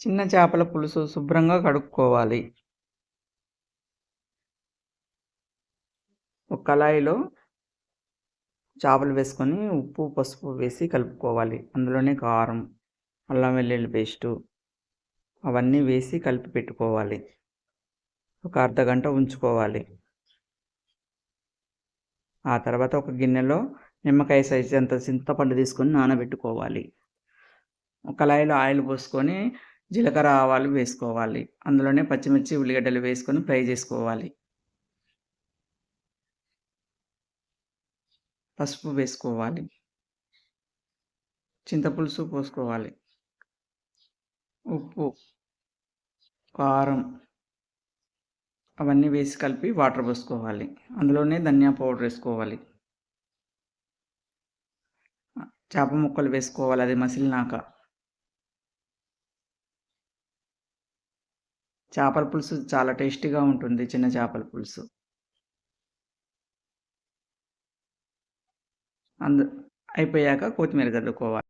చిన్న చేపల పులుసు శుభ్రంగా కడుక్కోవాలి. ఒక కళాయిలో చేపలు వేసుకొని ఉప్పు పసుపు వేసి కలుపుకోవాలి. అందులోనే కారం అల్లం వెల్లుల్లి పేస్టు అవన్నీ వేసి కలిపి పెట్టుకోవాలి. ఒక అర్ధ గంట ఉంచుకోవాలి. ఆ తర్వాత ఒక గిన్నెలో నిమ్మకాయ సైజు అంత చింతపండు తీసుకొని నానబెట్టుకోవాలి. కళాయిలో ఆయిల్ పోసుకొని జీలకర్ర ఆవాలు వేసుకోవాలి. అందులోనే పచ్చిమిర్చి ఉల్లిగడ్డలు వేసుకొని ఫ్రై చేసుకోవాలి. పసుపు వేసుకోవాలి. చింతపులుసు పోసుకోవాలి. ఉప్పు కారం అవన్నీ వేసి కలిపి వాటర్ పోసుకోవాలి. అందులోనే ధనియా పౌడర్ వేసుకోవాలి. చేప ముక్కలు వేసుకోవాలి. అది మసిలినాక. చేపల పులుసు చాలా టేస్టీగా ఉంటుంది చిన్న చేపల పులుసు. అందు అయిపోయాక కొత్తిమీర చల్లుకోవాలి.